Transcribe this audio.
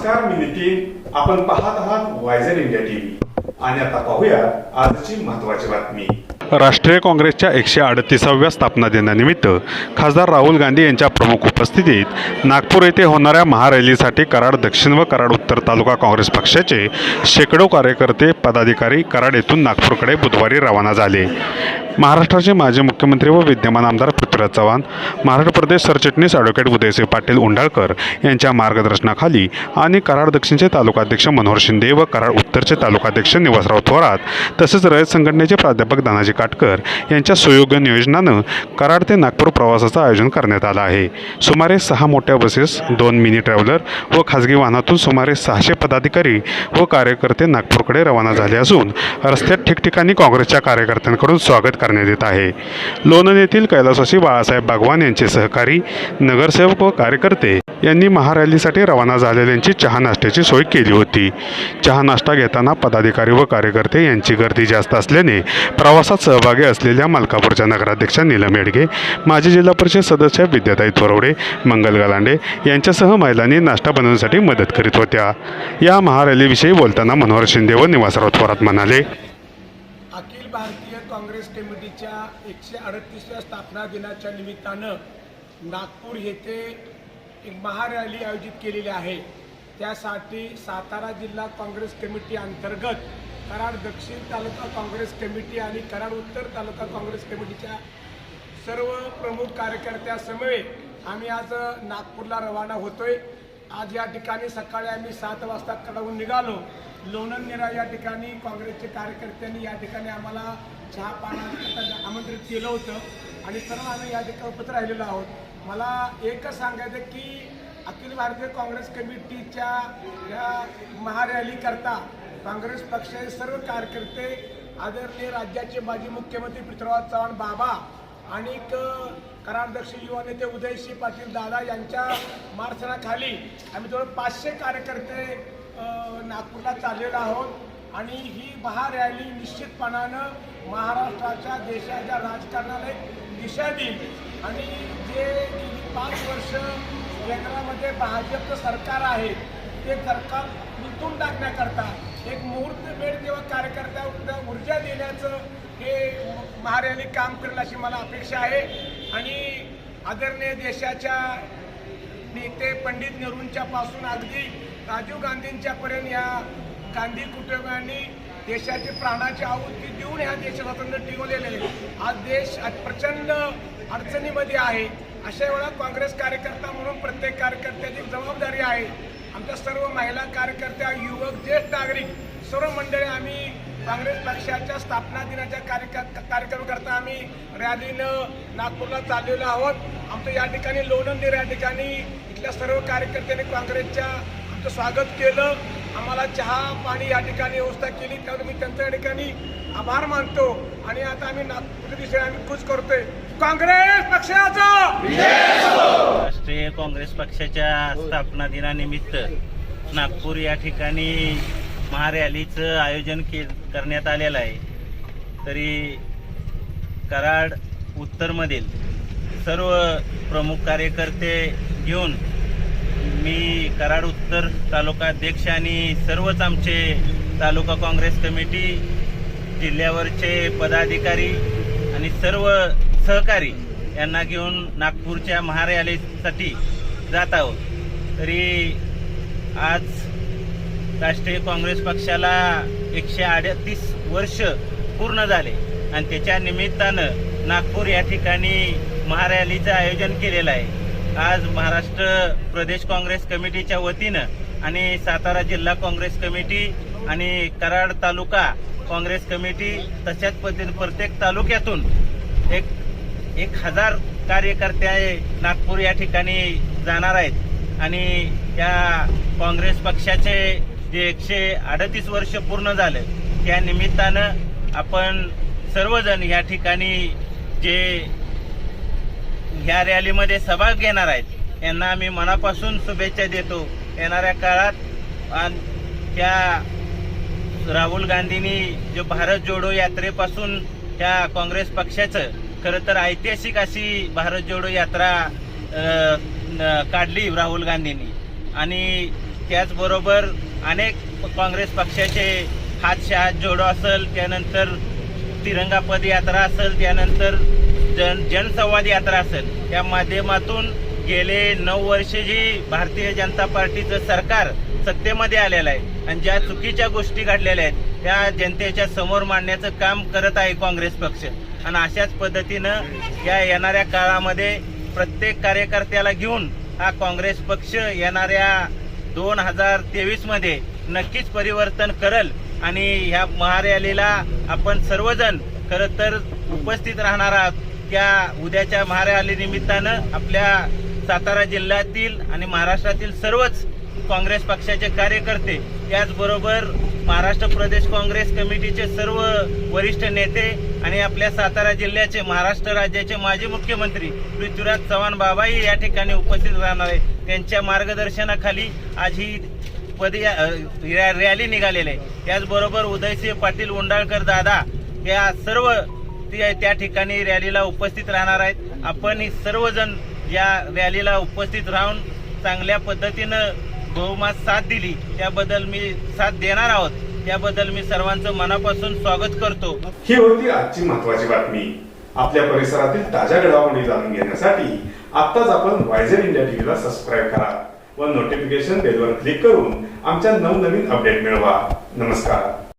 नमस्कार मी नितीन. आपण पाहत आहात वायझर इंडिया टीव्ही. आणि आता पाहूया आजची महत्वाची बातमी. राष्ट्रीय काँग्रेसच्या एकशे अडतीसाव्या स्थापना दिनानिमित्त खासदार राहुल गांधी यांच्या प्रमुख उपस्थितीत नागपूर येथे होणाऱ्या महारॅलीसाठी कराड दक्षिण व कराड उत्तर तालुका काँग्रेस पक्षाचे शेकडो कार्यकर्ते पदाधिकारी कराड येथून नागपूरकडे बुधवारी रवाना झाले. महाराष्ट्राचे माजी मुख्यमंत्री व विद्यमान आमदार पृथ्वीराज चव्हाण महाराष्ट्र प्रदेश सरचिटणीस ॲडव्होकेट उदयसिंह पाटील उंडाळकर यांच्या मार्गदर्शनाखाली आणि कराड दक्षिणचे तालुकाध्यक्ष मनोहर शिंदे व कराड उत्तरचे तालुकाध्यक्ष निवासराव थोरात तसेच रयत संघटनेचे प्राध्यापक दानाजी काटकर यांच्या सुयोग्य नियोजनानं कराड ते नागपूर प्रवासाचं आयोजन करण्यात आलं आहे. सुमारे सहा मोठ्या बसेस दोन मिनी ट्रॅव्हलर व खाजगी वाहनातून सुमारे सहाशे पदाधिकारी व कार्यकर्ते नागपूरकडे रवाना झाले असून रस्त्यात ठिकठिकाणी काँग्रेसच्या कार्यकर्त्यांकडून स्वागत करण्यात येत आहे. लोणंद येथील कैलासवासी बाळासाहेब बागवान यांचे सहकारी नगरसेवक व कार्यकर्ते यांनी महारॅलीसाठी रवाना झालेल्यांची चहा नाश्त्याची सोय केली होती. चहा नाश्ता घेताना पदाधिकारी व कार्यकर्ते यांची गर्दी जास्त असल्याने प्रवासात सहभागी असलेल्या मलकापूरच्या नगराध्यक्षा नीलम येडगे माजी जिल्हा परिषद सदस्य विद्याताई थोरवडे मंगल गलांडे यांच्यासह महिलांनी नाश्ता बनवण्यासाठी मदत करीत होत्या. या महारॅलीविषयी बोलताना मनोहर शिंदे व निवासराव थोरात म्हणाले अखिल भारतीय काँग्रेस कमिटीच्या एकशे अडतीसव्या स्थापना दिनाच्या निमित्तानं नागपूर येथे एक महारॅली आयोजित केलेली आहे. त्यासाठी सातारा जिल्हा काँग्रेस कमिटी अंतर्गत कराड दक्षिण तालुका काँग्रेस कमिटी आणि कराड उत्तर तालुका काँग्रेस कमिटीच्या सर्व प्रमुख कार्यकर्त्यासमवेत आम्ही आज नागपूरला रवाना होतोय. आज या ठिकाणी सकाळी आम्ही सात वाजता कडावून निघालो. लोणंदनिरा या ठिकाणी काँग्रेसचे कार्यकर्त्यांनी या ठिकाणी आम्हाला चहा पाण्याकरता आमंत्रित केलं होतं आणि सर्व आम्ही या ठिकाणी उपस्थित राहिलेलो आहोत. मला एकच सांगायचं की अखिल भारतीय काँग्रेस कमिटीच्या या महारॅलीकरता काँग्रेस पक्षाचे सर्व कार्यकर्ते आदरणीय राज्याचे माजी मुख्यमंत्री पृथ्वीराज चव्हाण बाबा आणि कराड युवा नेते उदयसिंह पाटील दादा यांच्या मार्गदर्शनाखाली आम्ही जवळ पाचशे कार्यकर्ते नागपूरला चाललेलो आहोत. आणि ही महारॅली निश्चितपणानं महाराष्ट्राच्या देशाच्या राजकारणाला एक दिशा देईल. आणि जे गेली पाच वर्ष केंद्रामध्ये भाजपचं सरकार आहे ते सरकार लुटून टाकण्याकरता एक मुहूर्त वेळ किंवा कार्यकर्त्यांना ऊर्जा देण्याचं हे महारॅली काम करेल अशी मला अपेक्षा आहे. आणि आदरणीय देशाच्या नेते पंडित नेहरूंच्या पासून अगदी राजीव गांधींच्यापर्यंत या गांधी कुटुंबांनी देशाची प्राणाची आहुती देऊन ह्या देश स्वातंत्र्य टिकवलेले आहे. आज देश प्रचंड अडचणीमध्ये आहे. अशा वेळा काँग्रेस कार्यकर्ता म्हणून प्रत्येक कार्यकर्त्याची जबाबदारी आहे. आमच्या सर्व महिला कार्यकर्त्या युवक ज्येष्ठ नागरिक सर्व मंडळी आम्ही काँग्रेस पक्षाच्या स्थापना दिनाच्या कार्यक्रम कार्यक्रमाकरता आम्ही रॅलीनं नागपूरला चाललेलो आहोत. आमचं या ठिकाणी लोणंदीर या ठिकाणी इथल्या सर्व कार्यकर्त्यांनी काँग्रेसच्या आमचं स्वागत केलं. आम्हाला चहा पाणी या ठिकाणी व्यवस्था केली. त्यामुळे मी त्यांच्या या ठिकाणी आभार मानतो. आणि आता आम्ही नागपूर दिशेने आम्ही खुश करतोय. काँग्रेस पक्षाचा. राष्ट्रीय काँग्रेस पक्षाच्या स्थापना दिनानिमित्त नागपूर या ठिकाणी महारॅलीचं आयोजन के करण्यात आलेलं आहे. तरी कराड उत्तरमधील सर्व प्रमुख कार्यकर्ते घेऊन मी कराड उत्तर तालुका अध्यक्ष आणि सर्वच आमचे तालुका काँग्रेस कमिटी जिल्ह्यावरचे पदाधिकारी आणि सर्व सहकारी यांना घेऊन नागपूरच्या महारॅलीसाठी जात आहोत. तरी आज राष्ट्रीय काँग्रेस पक्षाला एकशे अडतीस वर्ष पूर्ण झाले आणि त्याच्या निमित्तानं नागपूर या ठिकाणी महारॅलीचं आयोजन केलेलं आहे. आज महाराष्ट्र प्रदेश काँग्रेस कमिटीच्या वतीनं आणि सातारा जिल्हा काँग्रेस कमिटी आणि कराड तालुका काँग्रेस कमिटी तशाच पद्धतीने प्रत्येक तालुक्यातून एक एक हजार कार्यकर्ते नागपूर या ठिकाणी जाणार आहेत. आणि त्या काँग्रेस पक्षाचे जे एकशे अडतीस वर्ष पूर्ण झालं त्या निमित्तानं आपण सर्वजण या ठिकाणी जे ह्या रॅलीमध्ये सहभाग घेणार आहेत यांना आम्ही मनापासून शुभेच्छा देतो. येणाऱ्या काळात आणि त्या राहुल गांधींनी जो भारत जोडो यात्रेपासून त्या काँग्रेस पक्षाचं खरं तर ऐतिहासिक अशी भारत जोडो यात्रा काढली राहुल गांधींनी. आणि त्याचबरोबर अनेक काँग्रेस पक्षाचे हातशहात जोडो असेल त्यानंतर तिरंगा पदयात्रा असेल त्यानंतर जन जनसंवाद यात्रा असेल या माध्यमातून गेले नऊ वर्षे जी भारतीय जनता पार्टीचं सरकार सत्तेमध्ये आलेलं आहे आणि ज्या चुकीच्या गोष्टी घडलेल्या आहेत त्या जनतेच्या समोर मांडण्याचं काम करत आहे काँग्रेस पक्ष. आणि अशाच पद्धतीनं या येणाऱ्या काळामध्ये प्रत्येक कार्यकर्त्याला घेऊन हा काँग्रेस पक्ष येणाऱ्या दोन हजार तेवीसमध्ये नक्कीच परिवर्तन करल आणि ह्या महारॅलीला आपण सर्वजण खरं तर उपस्थित राहणार आहात. त्या उद्याच्या महारॅली निमित्तानं आपल्या सातारा जिल्ह्यातील आणि महाराष्ट्रातील सर्वच काँग्रेस पक्षाचे कार्यकर्ते त्याचबरोबर महाराष्ट्र प्रदेश काँग्रेस कमिटीचे सर्व वरिष्ठ नेते आणि आपल्या सातारा जिल्ह्याचे महाराष्ट्र राज्याचे माजी मुख्यमंत्री पृथ्वीराज चव्हाण बाबाही या ठिकाणी उपस्थित राहणार आहेत. त्यांच्या मार्गदर्शनाखाली आज ही पदया रॅ- रॅली निघालेली आहे. त्याचबरोबर उदयसिंह पाटील उंडाळकर दादा या सर्व ते त्या ठिकाणी रॅलीला उपस्थित राहणार आहेत. आपण सर्वजण या रॅलीला उपस्थित राहून चांगल्या पद्धतीनं बहुमत साथ दिली त्याबद्दल मी साथ देणार आहोत. त्याबद्दल मी सर्वांचं मनापासून स्वागत करतो. ही होती आजची महत्वाची बातमी. आपल्या परिसरातील ताज्या घडामोडी जाणून घेण्यासाठी आत्ताच आपण वायझर इंडिया टीव्हीला सबस्क्राईब करा व नोटिफिकेशन बेलवर क्लिक करून आमच्या नवनवीन अपडेट मिळवा. नमस्कार.